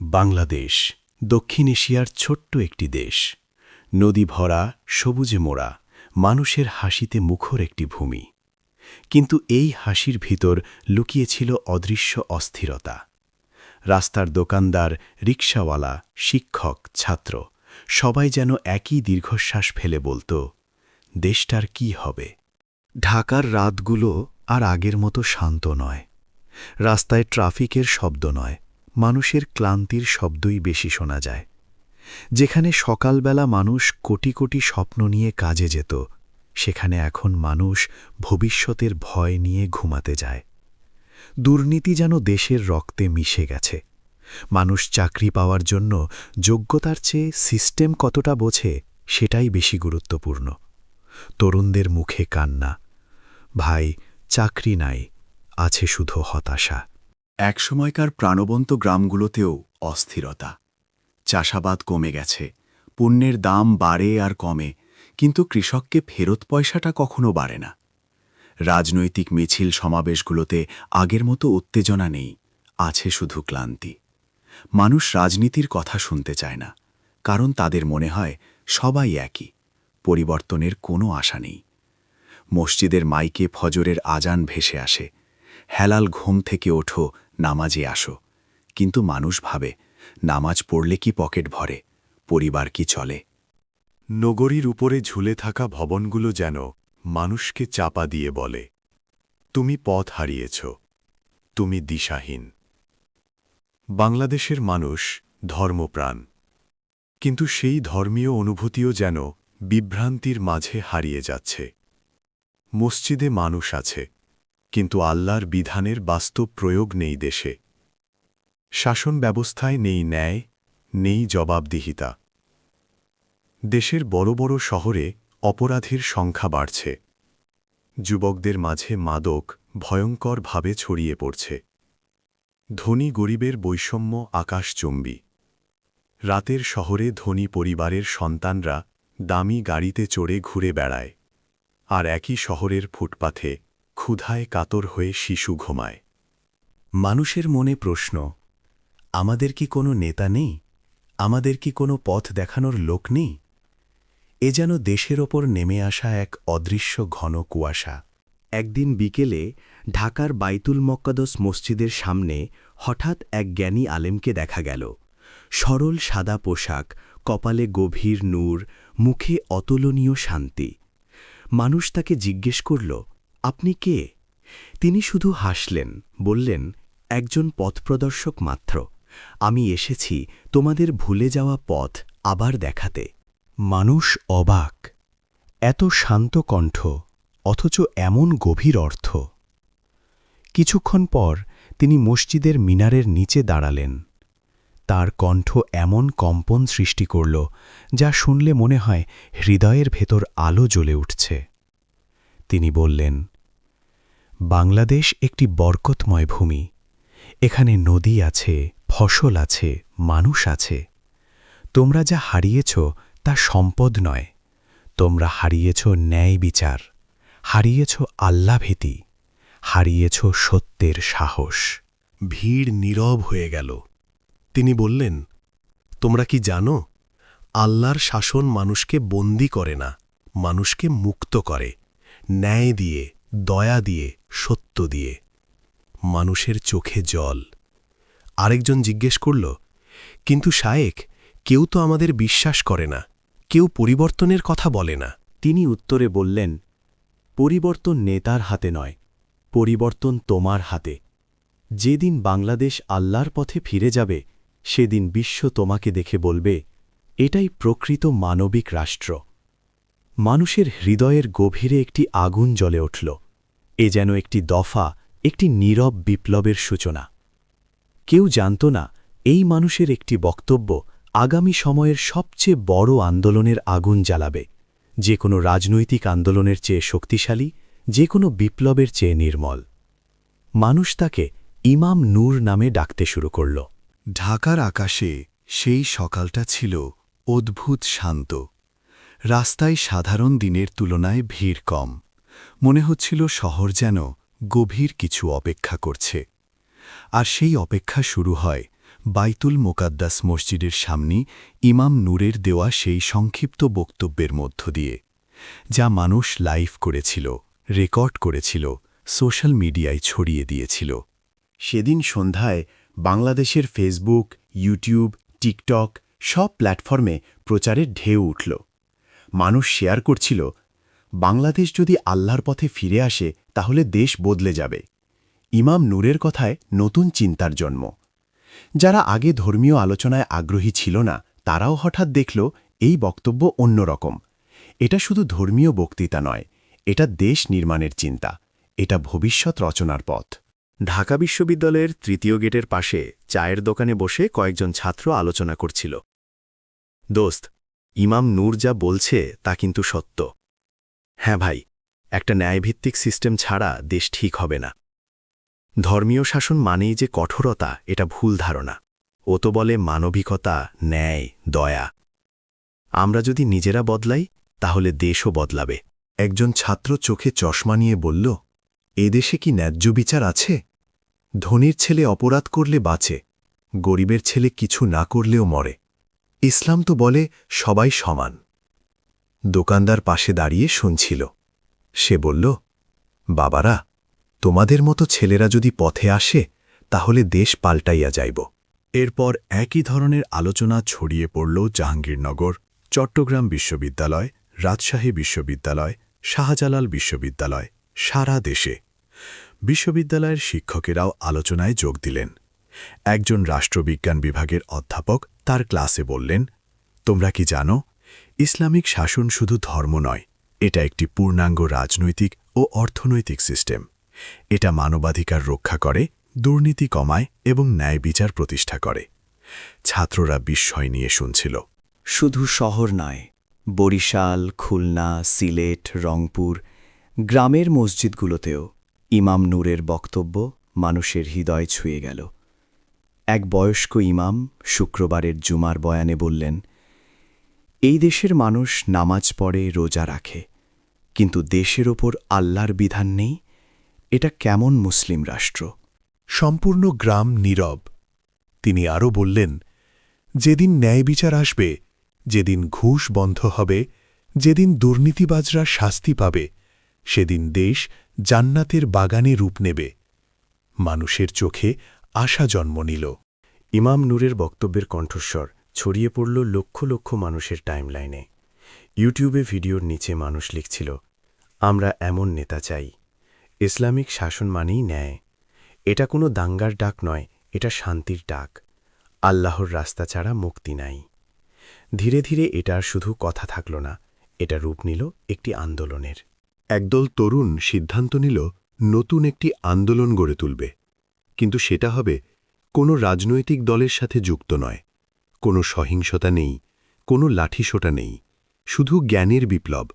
বাংলাদেশ, দক্ষিণ এশিয়ার ছোট্ট একটি দেশ। নদী ভরা, সবুজে মোড়া, মানুষের হাসিতে মুখর একটি ভূমি। কিন্তু এই হাসির ভিতর লুকিয়েছিল অদৃশ্য অস্থিরতা। রাস্তার দোকানদার রিকশাওয়ালা শিক্ষক, ছাত্র, সবাই যেন একই দীর্ঘশ্বাস ফেলে বলত, দেশটার কি হবে? ঢাকার রাতগুলো আর আগের মতো শান্ত নয়। রাস্তায় ট্রাফিকের শব্দ নয়। মানুষের ক্লান্তির শব্দই বেশি শোনা যায়। যেখানে সকালবেলা মানুষ কোটি কোটি স্বপ্ন নিয়ে কাজে যেত, সেখানে এখন মানুষ ভবিষ্যতের ভয় নিয়ে ঘুমাতে যায়। দুর্নীতি যেন দেশের রক্তে মিশে গেছে। মানুষ চাকরি পাওয়ার জন্য যোগ্যতার চেয়ে সিস্টেম কতটা বোঝে সেটাই বেশি গুরুত্বপূর্ণ। তরুণদের মুখে কান্না, ভাই, চাকরি নাই, আছে শুধু হতাশা। একসময়কার প্রাণবন্ত গ্রামগুলোতেও অস্থিরতা। চাষাবাদ কমে গেছে, পণ্যের দাম বাড়ে আর কমে, কিন্তু কৃষককে ফেরত পয়সাটা কখনো বাড়ে না। রাজনৈতিক মিছিল সমাবেশগুলোতে আগের মতো উত্তেজনা নেই, আছে শুধু ক্লান্তি। মানুষ রাজনীতির কথা শুনতে চায় না, কারণ তাদের মনে হয় সবাই একই, পরিবর্তনের কোনো আশা নেই। মসজিদের মাইকে ফজরের আজান ভেসে আসে, হেলাল ঘুম থেকে ওঠো নামাজে আসো। কিন্তু মানুষ ভাবে, নামাজ পড়লে কি পকেট ভরে, পরিবার কি চলে? নগরীর উপরে ঝুলে থাকা ভবনগুলো যেন মানুষকে চাপা দিয়ে বলে, তুমি পথ হারিয়েছ, তুমি দিশাহীন। বাংলাদেশের মানুষ ধর্মপ্রাণ। কিন্তু সেই ধর্মীয় অনুভূতিও যেন বিভ্রান্তির মাঝে হারিয়ে যাচ্ছে। মসজিদে মানুষ আছে কিন্তু আল্লাহর বিধানের বাস্তব প্রয়োগ নেই দেশে। শাসন ব্যবস্থায় নেই ন্যায়, নেই জবাবদিহিতা। দেশের বড় বড় শহরে অপরাধীর সংখ্যা বাড়ছে। যুবকদের মাঝে মাদক ভয়ঙ্করভাবে ছড়িয়ে পড়ছে। ধনী গরিবের বৈষম্য আকাশচুম্বী। রাতের শহরে ধনী পরিবারের সন্তানরা দামি গাড়িতে চড়ে ঘুরে বেড়ায়। আর একই শহরের ফুটপাথে ক্ষুধায় কাতর হয়ে শিশু ঘুমায়। মানুষের মনে প্রশ্ন, আমাদের কি কোনো নেতা নেই? আমাদের কি কোনো পথ দেখানোর লোক নেই? এ যেন দেশের ওপর নেমে আসা এক অদৃশ্য ঘন কুয়াশা। একদিন বিকেলে ঢাকার বাইতুল মক্কাদস মসজিদের সামনে হঠাৎ এক জ্ঞানী আলেমকে দেখা গেল। সরল সাদা পোশাক, কপালে গভীর নূর, মুখে অতুলনীয় শান্তি। মানুষ তাকে জিজ্ঞেস করল আপনি কে? তিনি শুধু হাসলেন, বললেন, একজন পথপ্রদর্শক মাত্র। আমি এসেছি তোমাদের ভুলে যাওয়া পথ আবার দেখাতে। মানুষ অবাক। এত শান্ত কণ্ঠ, অথচ এমন গভীর অর্থ। কিছুক্ষণ পর তিনি মসজিদের মিনারের নিচে দাঁড়ালেন। তার কণ্ঠ এমন কম্পন সৃষ্টি করল, যা শুনলে মনে হয় হৃদয়ের ভেতর আলো জ্বলে উঠছে। তিনি বললেন, বাংলাদেশ একটি বরকতময় ভূমি। এখানে নদী আছে, ফসল আছে, মানুষ আছে। তোমরা যা হারিয়েছ তা সম্পদ নয়। তোমরা হারিয়েছ ন্যায় বিচার, হারিয়েছ আল্লাভীতি, হারিয়েছ সত্যের সাহস। ভিড় নীরব হয়ে গেল। তিনি বললেন, তোমরা কি জানো, আল্লাহর শাসন মানুষকে বন্দি করে না, মানুষকে মুক্ত করে। ন্যায় দিয়ে, দয়া দিয়ে, সত্য দিয়ে। মানুষের চোখে জল। আরেকজন জিজ্ঞেস করল, কিন্তু শায়েক, কেউ তো আমাদের বিশ্বাস করে না, কেউ পরিবর্তনের কথা বলে না। তিনি উত্তরে বললেন, পরিবর্তন নেতার হাতে নয়, পরিবর্তন তোমার হাতে। যেদিন বাংলাদেশ আল্লাহর পথে ফিরে যাবে, সেদিন বিশ্ব তোমাকে দেখে বলবে, এটাই প্রকৃত মানবিক রাষ্ট্র। মানুষের হৃদয়ের গভীরে একটি আগুন জ্বলে উঠল। এ যেন একটি দফা, একটি নীরব বিপ্লবের সূচনা। কেউ জানত না, এই মানুষের একটি বক্তব্য আগামী সময়ের সবচেয়ে বড় আন্দোলনের আগুন জ্বালাবে। যে কোনো রাজনৈতিক আন্দোলনের চেয়ে শক্তিশালী, যে কোনো বিপ্লবের চেয়ে নির্মল। মানুষ তাকে ইমাম নূর নামে ডাকতে শুরু করল। ঢাকার আকাশে সেই সকালটা ছিল অদ্ভুত শান্ত। রাস্তায় সাধারণ দিনের তুলনায় ভিড় কম। মনে হচ্ছিল শহর যেন গভীর কিছু অপেক্ষা করছে। আর সেই অপেক্ষা শুরু হয় বাইতুল মোকাদ্দাস মসজিদের সামনে ইমাম নূরের দেওয়া সেই সংক্ষিপ্ত বক্তব্যের মধ্য দিয়ে, যা মানুষ লাইভ করেছিল, রেকর্ড করেছিল, সোশ্যাল মিডিয়ায় ছড়িয়ে দিয়েছিল। সেদিন সন্ধ্যায় বাংলাদেশের ফেসবুক, ইউটিউব, টিকটক সব প্ল্যাটফর্মে প্রচারের ঢেউ উঠল। মানুষ শেয়ার করছিল, বাংলাদেশ যদি আল্লাহর পথে ফিরে আসে, তাহলে দেশ বদলে যাবে। ইমাম নূরের কথায় নতুন চিন্তার জন্ম। যারা আগে ধর্মীয় আলোচনায় আগ্রহী ছিল না, তারাও হঠাৎ দেখল এই বক্তব্য অন্যরকম। এটা শুধু ধর্মীয় বক্তৃতা নয়, এটা দেশ নির্মাণের চিন্তা, এটা ভবিষ্যৎ রচনার পথ। ঢাকা বিশ্ববিদ্যালয়ের তৃতীয় গেটের পাশে চায়ের দোকানে বসে কয়েকজন ছাত্র আলোচনা করছিল। দোস্ত ইমাম নূর যা বলছে তা কিন্তু সত্য। হ্যাঁ ভাই, একটা ন্যায়ভিত্তিক সিস্টেম ছাড়া দেশ ঠিক হবে না। ধর্মীয় শাসন মানেই যে কঠোরতা, এটা ভুল ধারণা। ও তো বলে মানবিকতা, ন্যায়, দয়া। আমরা যদি নিজেরা বদলাই, তাহলে দেশও বদলাবে। একজন ছাত্র চোখে চশমা নিয়ে বলল এদেশে কি ন্যায্য বিচার আছে? ধনীর ছেলে অপরাধ করলে বাঁচে, গরিবের ছেলে কিছু না করলেও মরে। ইসলাম তো বলে সবাই সমান। দোকানদার পাশে দাঁড়িয়ে শুনছিল। সে বলল, বাবারা, তোমাদের মতো ছেলেরা যদি পথে আসে, তাহলে দেশ পাল্টাইয়া যাইব। এরপর একই ধরনের আলোচনা ছড়িয়ে পড়ল জাহাঙ্গীরনগর, চট্টগ্রাম বিশ্ববিদ্যালয়, রাজশাহী বিশ্ববিদ্যালয়, শাহজালাল বিশ্ববিদ্যালয়, সারা দেশে। বিশ্ববিদ্যালয়ের শিক্ষকেরাও আলোচনায় যোগ দিলেন। একজন রাষ্ট্রবিজ্ঞান বিভাগের অধ্যাপক তার ক্লাসে বললেন, তোমরা কি জানো, ইসলামিক শাসন শুধু ধর্ম নয়, এটা একটি পূর্ণাঙ্গ রাজনৈতিক ও অর্থনৈতিক সিস্টেম। এটা মানবাধিকার রক্ষা করে, দুর্নীতি কমায় এবং ন্যায় বিচার প্রতিষ্ঠা করে। ছাত্ররা বিস্ময় নিয়ে শুনছিল। শুধু শহর নয়, বরিশাল, খুলনা, সিলেট, রংপুর, গ্রামের মসজিদগুলোতেও ইমাম নূরের বক্তব্য মানুষের হৃদয় ছুঁয়ে গেল। এক বয়স্ক ইমাম শুক্রবারের জুমার বয়ানে বললেন, এই দেশের মানুষ নামাজ পড়ে, রোজা রাখে, কিন্তু দেশের ওপর আল্লাহর বিধান নেই? এটা কেমন মুসলিম রাষ্ট্র? সম্পূর্ণ গ্রাম নীরব। তিনি আরও বললেন, যেদিন ন্যায় বিচার আসবে, যেদিন ঘুষ বন্ধ হবে, যেদিন দুর্নীতিবাজরা শাস্তি পাবে, সেদিন দেশ জান্নাতের বাগানে রূপ নেবে। মানুষের চোখে আশা জন্ম নিল। ইমাম নূরের বক্তব্যের কণ্ঠস্বর ছড়িয়ে পড়ল লক্ষ লক্ষ মানুষের টাইমলাইনে। ইউটিউবে ভিডিওর নিচে মানুষ লিখছিল, আমরা এমন নেতা চাই। ইসলামিক শাসন মানেই ন্যায়। এটা কোনো দাঙ্গার ডাক নয়, এটা শান্তির ডাক। আল্লাহর রাস্তা ছাড়া মুক্তি নাই। ধীরে ধীরে এটা আর শুধু কথা থাকল না, এটা রূপ নিল একটি আন্দোলনের। একদল তরুণ সিদ্ধান্ত নিল, নতুন একটি আন্দোলন গড়ে তুলবে। কিন্তু সেটা হবে, কোনো রাজনৈতিক দলের সাথে যুক্ত নয়। কোনো সহিংসতা নেই, কোনো লাঠিসোটা নেই। শুধু জ্ঞানের বিপ্লব,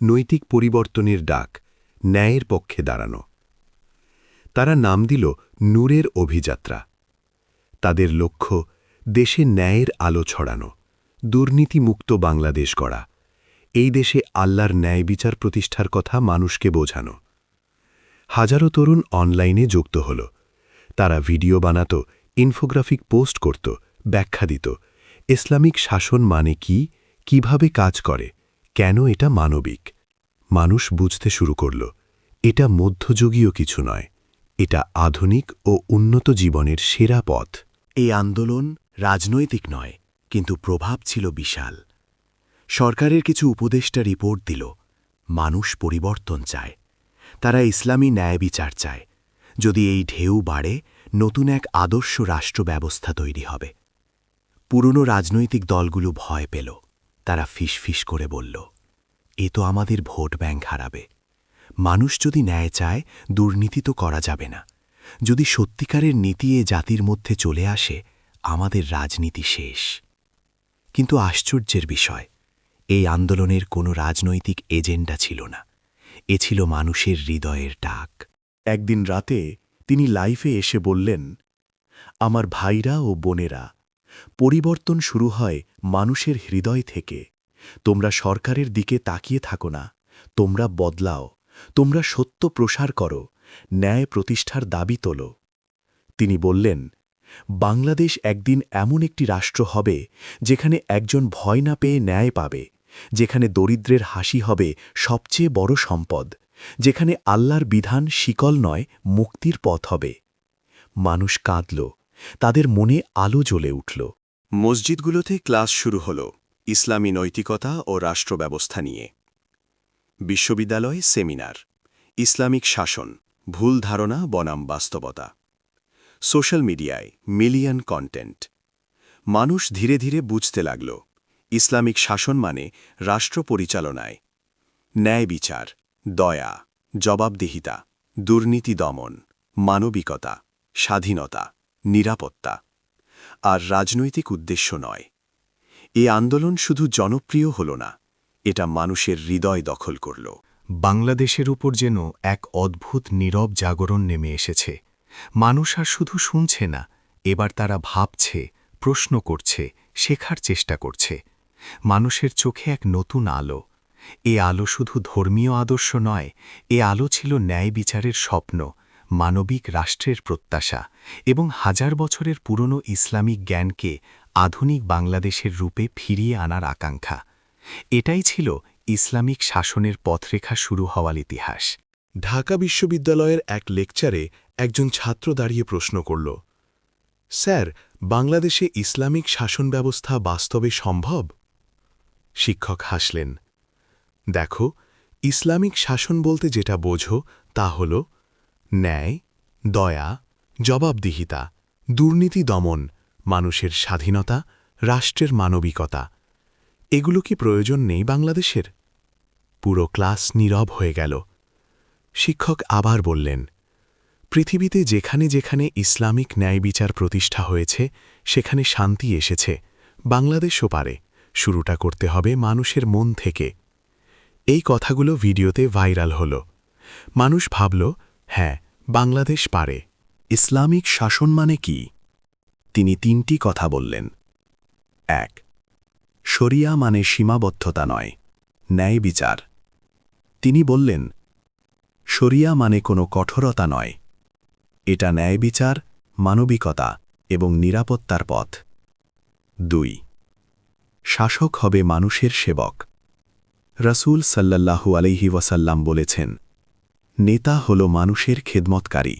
নৈতিক পরিবর্তনের ডাক, ন্যায়ের পক্ষে দাঁড়ানো। তারা নাম দিল নূরের অভিযাত্রা। তাদের লক্ষ্য, দেশে ন্যায়ের আলো ছড়ানো, দুর্নীতিমুক্ত বাংলাদেশ গড়া। এই দেশে আল্লাহর ন্যায় বিচার প্রতিষ্ঠার কথা মানুষকে বোঝানো। হাজারো তরুণ অনলাইনে যুক্ত হল। তারা ভিডিও বানাত, ইনফোগ্রাফিক পোস্ট করত, ব্যাখ্যা দিত। ইসলামিক শাসন মানে কি? কীভাবে কাজ করে? কেন এটা মানবিক? মানুষ বুঝতে শুরু করল, এটা মধ্যযুগীয় কিছু নয়, এটা আধুনিক ও উন্নত জীবনের সেরা পথ। এই আন্দোলন রাজনৈতিক নয়, কিন্তু প্রভাব ছিল বিশাল। সরকারের কিছু উপদেষ্টা রিপোর্ট দিল, মানুষ পরিবর্তন চায়, তারা ইসলামী ন্যায় বিচার চায় যদি এই ঢেউ বাড়ে, নতুন এক আদর্শ রাষ্ট্র ব্যবস্থা তৈরি হবে। পুরনো রাজনৈতিক দলগুলো ভয় পেল। তারা ফিসফিস করে বলল, এ তো আমাদের ভোট ব্যাংক হারাবে। মানুষ যদি ন্যায় চায়, দুর্নীতি তো করা যাবে না। যদি সত্যিকারের নীতি এ জাতির মধ্যে চলে আসে, আমাদের রাজনীতি শেষ। কিন্তু আশ্চর্যের বিষয়, এই আন্দোলনের কোনো রাজনৈতিক এজেন্ডা ছিল না। এ ছিল মানুষের হৃদয়ের ডাক। একদিন রাতে তিনি লাইফে এসে বললেন, আমার ভাইরা ও বোনেরা, পরিবর্তন শুরু হয় মানুষের হৃদয় থেকে। তোমরা সরকারের দিকে তাকিয়ে থাকো না, তোমরা বদলাও, তোমরা সত্য প্রসার করো, ন্যায় প্রতিষ্ঠার দাবি তোলো। তিনি বললেন, বাংলাদেশ একদিন এমন একটি রাষ্ট্র হবে যেখানে একজন ভয় না পেয়ে ন্যায় পাবে, যেখানে দরিদ্রের হাসি হবে সবচেয়ে বড় সম্পদ। যেখানে আল্লাহর বিধান শিকল নয়, মুক্তির পথ হবে। মানুষ কাঁদল, তাদের মনে আলো জ্বলে উঠল। মসজিদগুলোতে ক্লাস শুরু হল, ইসলামী নৈতিকতা ও রাষ্ট্র ব্যবস্থা নিয়ে। বিশ্ববিদ্যালয়ে সেমিনার, ইসলামিক শাসন, ভুল ধারণা, বনাম বাস্তবতা। সোশ্যাল মিডিয়ায় মিলিয়ন কন্টেন্ট। মানুষ ধীরে ধীরে বুঝতে লাগল, ইসলামিক শাসন মানে রাষ্ট্র পরিচালনায়, ন্যায় বিচার। দয়া, জবাবদিহিতা, দুর্নীতি দমন, মানবিকতা, স্বাধীনতা, নিরাপত্তা। আর রাজনৈতিক উদ্দেশ্য নয়। এ আন্দোলন শুধু জনপ্রিয় হল না, এটা মানুষের হৃদয় দখল করল। বাংলাদেশের উপর যেন এক অদ্ভুত, নীরব জাগরণ নেমে এসেছে। মানুষ আর শুধু শুনছে না, এবার তারা ভাবছে, প্রশ্ন করছে, শেখার চেষ্টা করছে। মানুষের চোখে এক নতুন আলো এ আলো শুধু ধর্মীয় আদর্শ নয়, এ আলো ছিল ন্যায় বিচারের স্বপ্ন, মানবিক রাষ্ট্রের প্রত্যাশা এবং হাজার বছরের পুরনো ইসলামিক জ্ঞানকে আধুনিক বাংলাদেশের রূপে ফিরিয়ে আনার আকাঙ্ক্ষা। এটাই ছিল ইসলামিক শাসনের পথরেখা শুরু হওয়ার ইতিহাস। ঢাকা বিশ্ববিদ্যালয়ের এক লেকচারে একজন ছাত্র দাঁড়িয়ে প্রশ্ন করল, স্যার, বাংলাদেশে ইসলামিক শাসন ব্যবস্থা বাস্তবে সম্ভব? শিক্ষক হাসলেন দেখো, ইসলামিক শাসন বলতে যেটা বোঝো তা হল ন্যায়, দয়া, জবাবদিহিতা, দুর্নীতি দমন, মানুষের স্বাধীনতা, রাষ্ট্রের মানবিকতা। এগুলো কি প্রয়োজন নেই বাংলাদেশের? পুরো ক্লাস নীরব হয়ে গেল। শিক্ষক আবার বললেন, পৃথিবীতে যেখানে যেখানে ইসলামিক ন্যায় বিচার প্রতিষ্ঠা হয়েছে, সেখানে শান্তি এসেছে। বাংলাদেশও পারে। শুরুটা করতে হবে মানুষের মন থেকে। এই কথাগুলো ভিডিওতে ভাইরাল হল। মানুষ ভাবল হ্যাঁ বাংলাদেশ পারে। ইসলামিক শাসন মানে কি? তিনি তিনটি কথা বললেন। এক, শরিয়া মানে সীমাবদ্ধতা নয়, ন্যায় বিচার। তিনি বললেন, শরিয়া মানে কোনো কঠোরতা নয়। এটা ন্যায় বিচার, মানবিকতা এবং নিরাপত্তার পথ। দুই, শাসক হবে মানুষের সেবক। রসুল সাল্লাল্লাহু আলাইহি ওয়াসাল্লাম বলেছেন, নেতা হল মানুষের খেদমতকারী।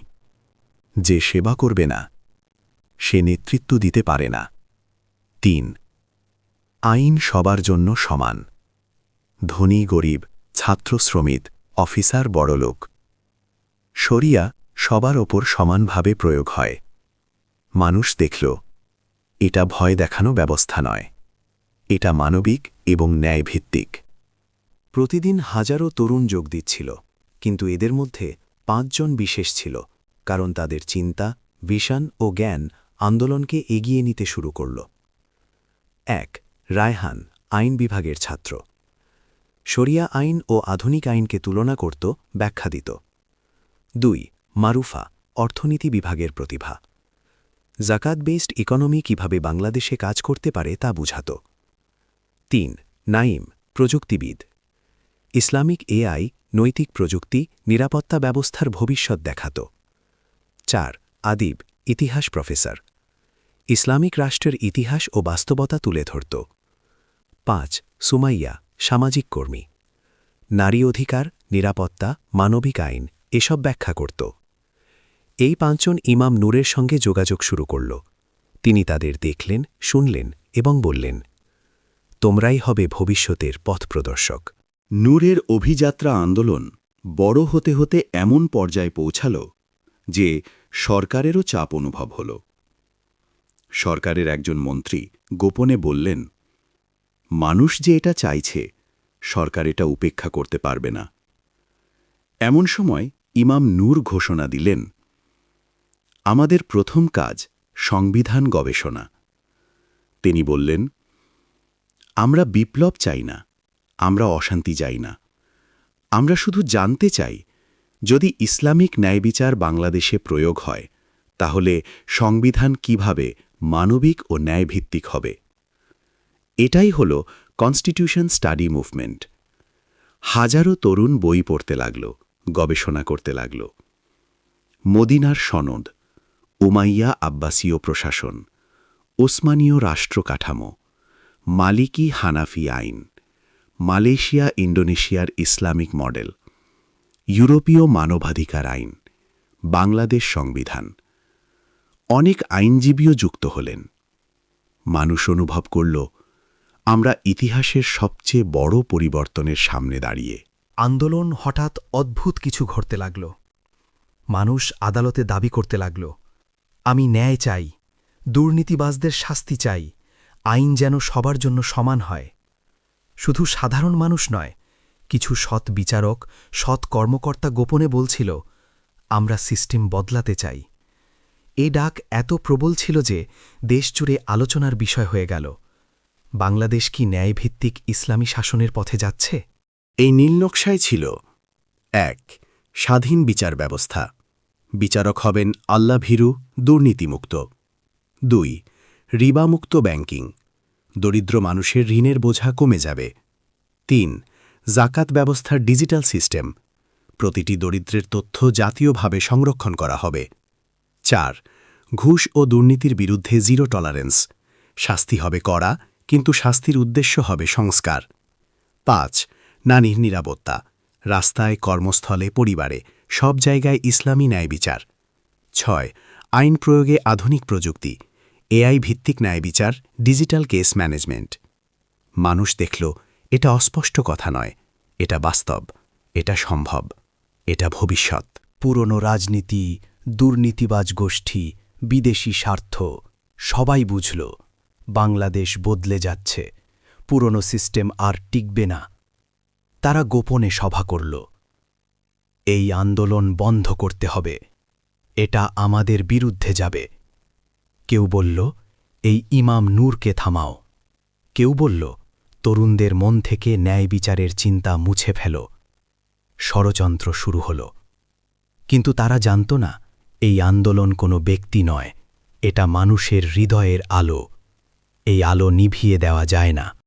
যে সেবা করবে না, সে নেতৃত্ব দিতে পারে না। তিন, আইন সবার জন্য সমান। ধনী, গরিব, ছাত্র, শ্রমিক, অফিসার, বড়লোক। শরিয়া সবার ওপর সমানভাবে প্রয়োগ হয়। মানুষ দেখল, এটা ভয় দেখানো ব্যবস্থা নয়। এটা মানবিক এবং ন্যায়ভিত্তিক। প্রতিদিন হাজারো তরুণ যোগ দিচ্ছিল, কিন্তু এদের মধ্যে পাঁচজন বিশেষ ছিল, কারণ তাদের চিন্তা, ভিশন ও জ্ঞান আন্দোলনকে এগিয়ে নিতে শুরু করল। এক, রায়হান, আইন বিভাগের ছাত্র। শরিয়া আইন ও আধুনিক আইনকে তুলনা করত, ব্যাখ্যা দিত। দুই, মারুফা, অর্থনীতি বিভাগের প্রতিভা। জাকাত বেসড ইকোনমি কীভাবে বাংলাদেশে কাজ করতে পারে তা বুঝাত। তিন, নাইম, প্রযুক্তিবিদ। ইসলামিক এআই, নৈতিক প্রযুক্তি, নিরাপত্তা ব্যবস্থার ভবিষ্যৎ দেখাত। চার, আদিব, ইতিহাস প্রফেসর। ইসলামিক রাষ্ট্রের ইতিহাস ও বাস্তবতা তুলে ধরত। পাঁচ, সুমাইয়া, সামাজিক কর্মী। নারী অধিকার, নিরাপত্তা, মানবিক আইন, এসব ব্যাখ্যা করত। এই পাঁচজন ইমাম নূরের সঙ্গে যোগাযোগ শুরু করল। তিনি তাদের দেখলেন, শুনলেন এবং বললেন, তোমরাই হবে ভবিষ্যতের পথপ্রদর্শক নূরের অভিযাত্রা আন্দোলন বড় হতে হতে এমন পর্যায়ে পৌঁছাল যে সরকারেরও চাপ অনুভব হল। সরকারের একজন মন্ত্রী গোপনে বললেন, মানুষ যে এটা চাইছে, সরকার এটা উপেক্ষা করতে পারবে না। এমন সময় ইমাম নূর ঘোষণা দিলেন, আমাদের প্রথম কাজ সংবিধান গবেষণা। তিনি বললেন, আমরা বিপ্লব চাই না আমরা অশান্তি যাই না। আমরা শুধু জানতে চাই, যদি ইসলামিক ন্যায়বিচার বাংলাদেশে প্রয়োগ হয়, তাহলে সংবিধান কীভাবে মানবিক ও ন্যায়ভিত্তিক হবে? এটাই হল কনস্টিটিউশন স্টাডি মুভমেন্ট। হাজারো তরুণ বই পড়তে লাগল, গবেষণা করতে লাগল। মদিনার সনদ, উমাইয়া আব্বাসীয় প্রশাসন ওসমানীয় রাষ্ট্র কাঠামো, মালিকি হানাফি আইন। মালয়েশিয়া ইন্ডোনেশিয়ার ইসলামিক মডেল, ইউরোপীয় মানবাধিকার আইন, বাংলাদেশ সংবিধান। অনেক আইনজীবীও যুক্ত হলেন। মানুষ অনুভব করল, আমরা ইতিহাসের সবচেয়ে বড় পরিবর্তনের সামনে দাঁড়িয়ে। আন্দোলন হঠাৎ অদ্ভুত কিছু ঘটতে লাগল। মানুষ আদালতে দাবি করতে লাগল, আমি ন্যায় চাই, দুর্নীতিবাজদের শাস্তি চাই, আইন যেন সবার জন্য সমান হয়। শুধু সাধারণ মানুষ নয়, কিছু সৎ বিচারক, সৎ কর্মকর্তা গোপনে বলছিল, আমরা সিস্টেম বদলাতে চাই। এ ডাক এত প্রবল ছিল যে দেশজুড়ে আলোচনার বিষয় হয়ে গেল। বাংলাদেশ কি ন্যায়ভিত্তিক ইসলামী শাসনের পথে যাচ্ছে? এই নীলনকশায় ছিল, এক, স্বাধীন বিচার ব্যবস্থা। বিচারক হবেন আল্লাভীরু দুর্নীতিমুক্ত। দুই, রিবামুক্ত ব্যাংকিং। দরিদ্র মানুষের ঋণের বোঝা কমে যাবে। তিন, জাকাত ব্যবস্থার ডিজিটাল সিস্টেম। প্রতিটি দরিদ্রের তথ্য জাতীয়ভাবে সংরক্ষণ করা হবে। চার, ঘুষ ও দুর্নীতির বিরুদ্ধে জিরো টলারেন্স। শাস্তি হবে কড়া, কিন্তু শাস্তির উদ্দেশ্য হবে সংস্কার। পাঁচ নারীর নিরাপত্তা। রাস্তায়, কর্মস্থলে, পরিবারে, সব জায়গায় ইসলামী ন্যায় বিচার ছয়, আইন প্রয়োগে আধুনিক প্রযুক্তি। এআই ভিত্তিক ন্যায় বিচার, ডিজিটাল কেস ম্যানেজমেন্ট। মানুষ দেখল, এটা অস্পষ্ট কথা নয়, এটা বাস্তব, এটা সম্ভব, এটা ভবিষ্যৎ। পুরনো রাজনীতি, দুর্নীতিবাজ গোষ্ঠী, বিদেশি স্বার্থ, সবাই বুঝল, বাংলাদেশ বদলে যাচ্ছে, পুরনো সিস্টেম আর টিকবে না। তারা গোপনে সভা করল, এই আন্দোলন বন্ধ করতে হবে, এটা আমাদের বিরুদ্ধে যাবে। কেউ বলল, এই ইমাম নূরকে থামাও। কেউ বলল, তরুণদের মন থেকে ন্যায় বিচারের চিন্তা মুছে ফেল। ষড়যন্ত্র শুরু হল। কিন্তু তারা জানত না, এই আন্দোলন কোনো ব্যক্তি নয়, এটা মানুষের হৃদয়ের আলো। এই আলো নিভিয়ে দেওয়া যায় না।